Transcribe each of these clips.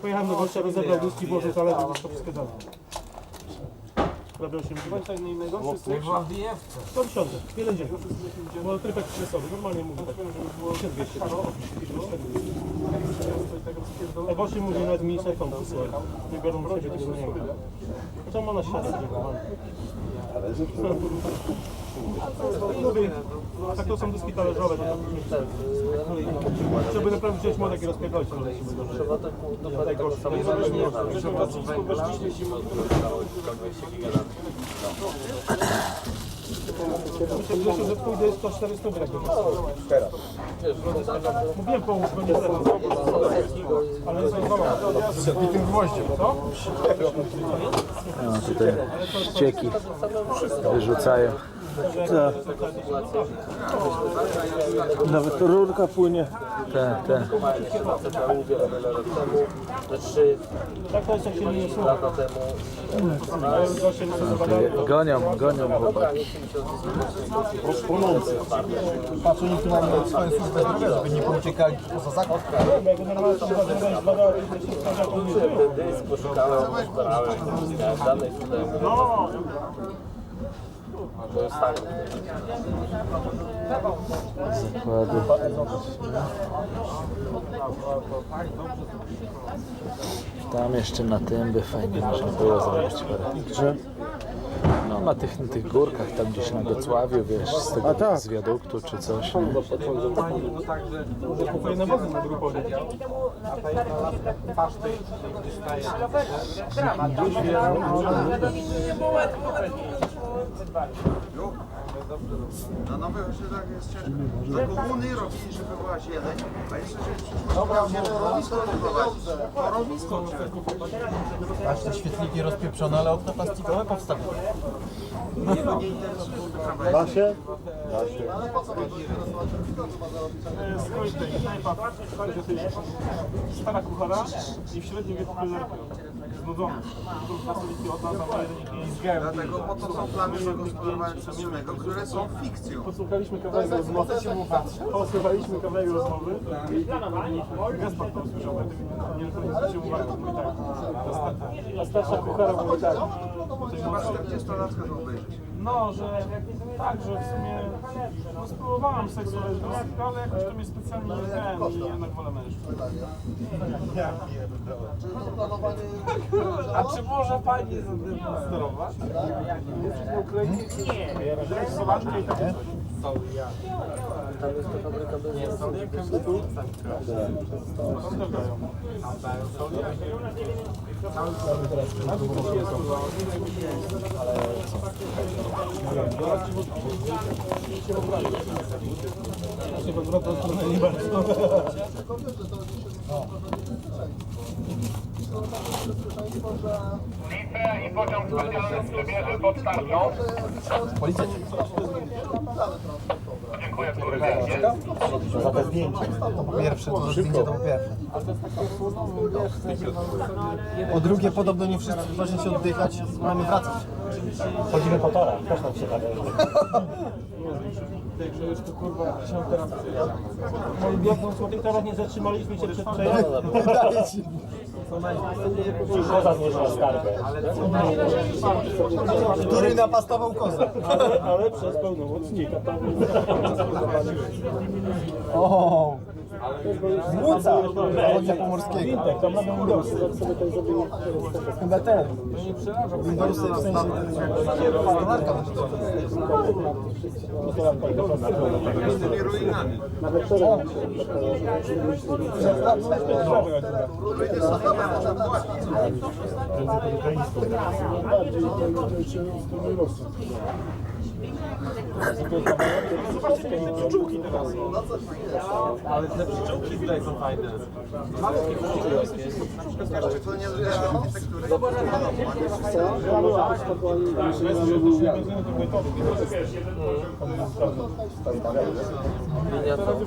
Pojechałem do gościa, rozebrał luski, włożył talerze, wszystko wszystko dane. Prawie 8 godzin. Tak nie innego, wszyscy. Była w Dijewce. 110, 1,9. Bo trypek stresowy, normalnie mówię tak. 1200. A goście mówi nawet mniejsze tą słuchaj. Nie biorą w siebie tego nie ma. To ma na świecie. Tak to są dyski talerzowe. to Żeby naprawdę wziąć młodek i rozpierdolić. ale się będą- Trzeba tak do tego samego węgla, musimy odblokować 120 giga Myślę, że- pójdę jest to 400 brak. Wiesz, woda Mówiłem połóż, bo nie teraz. Ale jest to Zabitym gwoździem. No tutaj ścieki wyrzucają. Nawet rurka płynie. Tak, tak. mówię o wiele lat temu, że 3 Tak to jest jak się nie słucha. Gonią, gonią chłopaki. Płonący. Patrz, oni tu mają swoją służbę zdrowia, żeby nie pouciekali poza zakład. Dysk poszukałem, zbierałem, danych tutaj. To jest tak. Zakłady. Tam jeszcze na tym by fajnie można było zrobić parę. Gdzie? No na tych, na tych górkach, tam gdzieś na Gocławiu, wiesz, z tego z wiaduktu czy coś. Nie? Na. Na nowych osiedlach jest ciężko. Za komuny robili, żeby była zieleń, a jeszcze się przyszło Dobra, prowadzić. To trzeba. Aż te świetliki rozpieprzone, ale okna plastikowe powstawione. Jego nie interesuje, żeby tramwaj. Da się? Stara kuchara i w średnim wieku kelnerka. Znudzony. Tu pracownicy od nas zabrali Dlatego po to są plany zagospodarowania przestrzennego, które są fikcją. Posłuchaliśmy kawałek rozmowy. Posłuchaliśmy kawałek rozmowy. Gaspar tam słyszał, ale nie zwrócił uwagi. Mówi tak. Ta sta- Ta starsza kuchara mówi tak. Chyba 40-latka to obejrzeć. No, że tak, że w sumie no, spróbowałam seksu lesbijskiego, ale jakoś to mnie specjalnie nie wiem i jednak wolę mężczyzn. A czy może pani zademonstrować? Jesteś na Ukrainie? Nie. Jest Słowacja i tak jest. Tam jest ta fabryka benzyny. Tam też dają. Się podwraca w stronę nie bardzo. Lipę i pociąg specjalny przebierze pod tarczą. Dziękuję serdecznie. Za te zdjęcie. To po pierwsze, to zdjęcie to po pierwsze. Po drugie, podobno nie wszyscy ważnie się oddychać, mamy wracać. Chodzimy po torach, też nam się tak. Także już to kurwa się teraz Moi biegną słodych teraz nie zatrzymaliśmy się przed przejazdem. Koza złożyła skargę. Który napastował kozę. Ale, ale przez pełnomocnika. O, Łuca, zachodnia pomorskiego. Wintek, tam robią Windowsy. Chyba ten. Windowsy w sensie gospodarka będzie to. Z tymi ruinami. Ruiny są nowe, można płacić. Zobaczcie te pszczółki teraz. Ale te pszczółki tutaj są fajne. To nie jest architektury. Linia to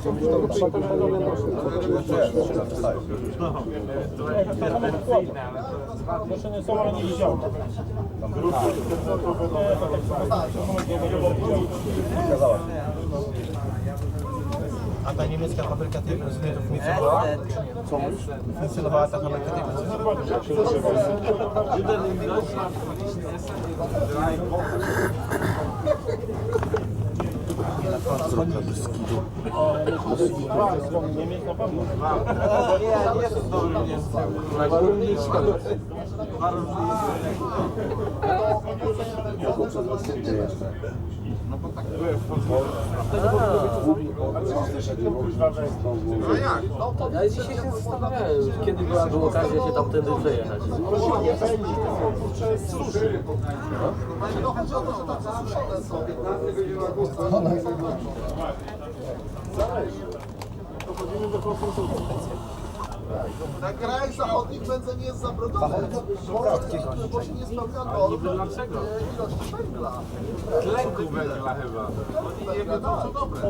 Proszę są, ale nie widziałem. A ta niemiecka fabryka tej benzyny to funkcjonowała? Funkcjonowała ta fabryka tej benzyny? Ja dzisiaj się zastanawiałem, kiedy była by okazja się tamtędy przejechać. No chodzi Dochodzimy do konsultacji. Na krajach zachodnich benzyn jest zabroniony. Bo się nie spełnia norm Dlaczego? ilości węgla. Tlenku węgla chyba. Oni nie wiedzą, co dobre.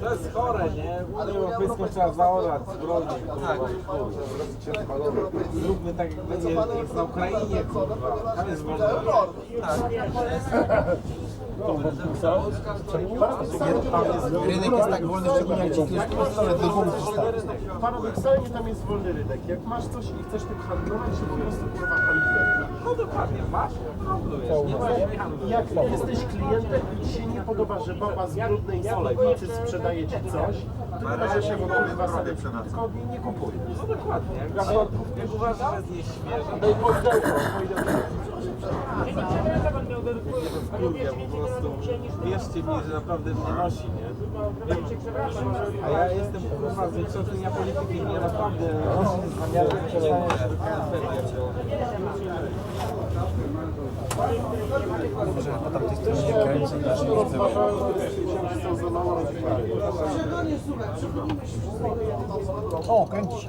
To jest chore, nie? Unię Europejską trzeba zaorać zbrojnie. Tak. Zróbmy tak, jak będzie jak na Ukrainie, kurwa. Tam jest wolno. Rynek jest tak wolny, szczególnie jak ci ktoś. Paradoksalnie tam jest wolny rynek. Jak masz coś i chcesz tym handlować, to po prostu kurwa handlujesz. No dokładnie, masz, handlujesz. Nie masz, nie handlujesz. Jak jesteś klientem i ci się nie podoba, że baba z brudnej solenicy sprzedaje ci coś, chyba, że się kurwa sobie tylko od niej nie kupuje. No dokładnie. Jak nie uważam, że jest. Daj poddełko, Ja po prostu, wierzcie mi, że naprawdę mnie nosi, nie? Wiem, a ja jestem kurwa z wykształcenia polityki i mnie naprawdę nosi z zamiarem przestania Może po tamtej stronie granicy też nie widzę. O, kręci się.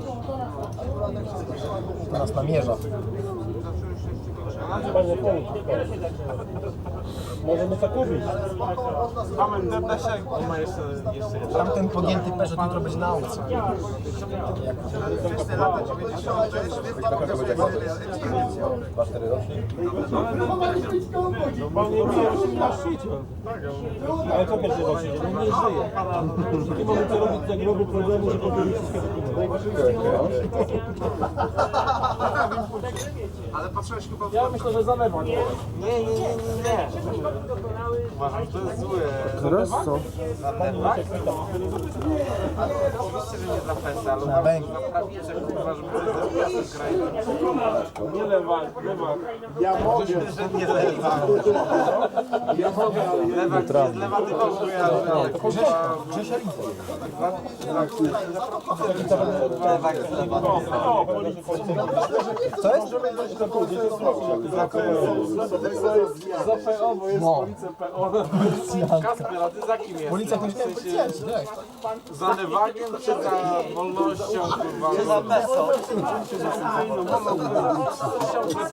Nas namierza. Możemy tak kupić. Mamy Debeszek. On ma jeszcze, jeszcze jeden. Tamten podjęty Peugeot jutro będzie na aukcji. Lata 90. Świetna pokazuje ekspedycja. Bo nie wie, na szczycie. Ale co pierwszy rośnie? No nie żyje. Nie mamy co robić za groby problemu, że potem wszystko Ale patrzyłeś chyba w Ja myślę, że zalewa. Nie, Nie, nie, nie, nie, nie. Uważam, to jest złe. Teraz co? Oczywiście, że nie dla festa, ale Na uważam, węgiel. że prawie, że kurwa, żeby coś zrobiła w kraju. nie lewa, lewa. Ja mogę. Że nie lewa. Ja mogę, ale lewa nie jest lewa, tylko kojarzę. Kurwa, Grzesia lewa jest lewa. O, policja. Co jest? Za PO, bo jest No. policja PO. Kasper, a ty za kim jesteś? Policja to sensie policjanci, tak. Za Newagiem czy za wolnością? Czy za PESO?